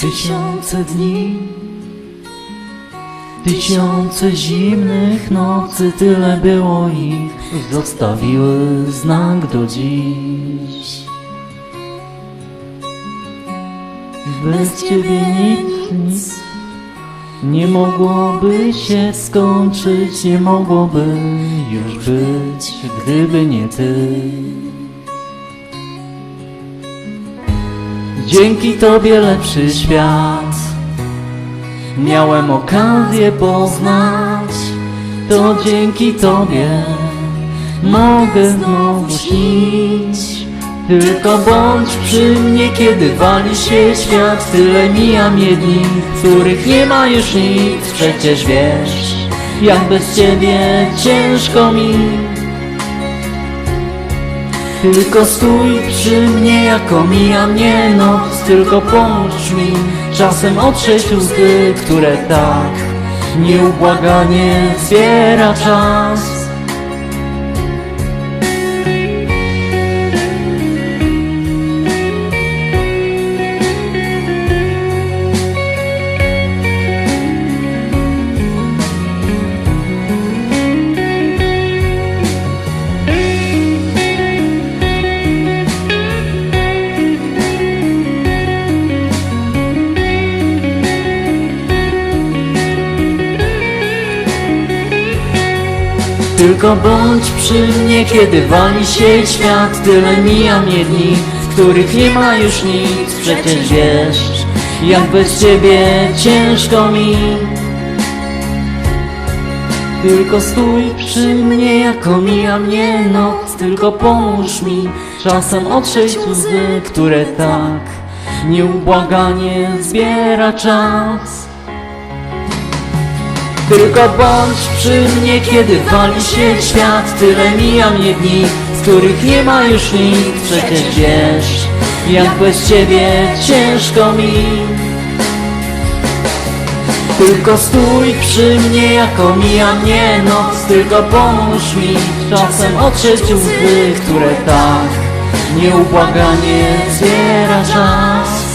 Tysiące dni. Tysiące zimnych nocy Tyle było ich. Zostawiły znak do dziś. Bez ciebie nic Nie mogłoby się skończyć Nie mogłoby już być Gdyby nie ty Dzięki Tobie lepszy świat. Miałem okazję poznać. To dzięki Tobie Mogę znowu śnić. Tylko bądź przy mnie, kiedy wali się świat. Tyle mija mnie dni, w których nie ma już nic. Przecież wiesz, jak bez Ciebie ciężko mi tylko stój przy mnie, jako mija mnie noc. Tylko pomóż mi czasem otrzeć łzy Które tak nieubłaganie zbiera czas Tylko bądź przy mnie, kiedy wali się świat. Tyle mija mnie dni, w których nie ma już nic. Przecież wiesz, jak bez ciebie ciężko mi. Tylko stój przy mnie, jako mija mnie noc. Tylko pomóż mi czasem otrzeć łzy, które tak Nieubłaganie zbiera czas tylko bądź przy mnie, kiedy wali się świat. Tyle mija mnie dni, w których nie ma już nic Przecież wiesz, jak bez ciebie ciężko mi. Tylko stój przy mnie, jako mija mnie noc. Tylko pomóż mi czasem otrzeć łzy, które tak Nieubłaganie zbiera czas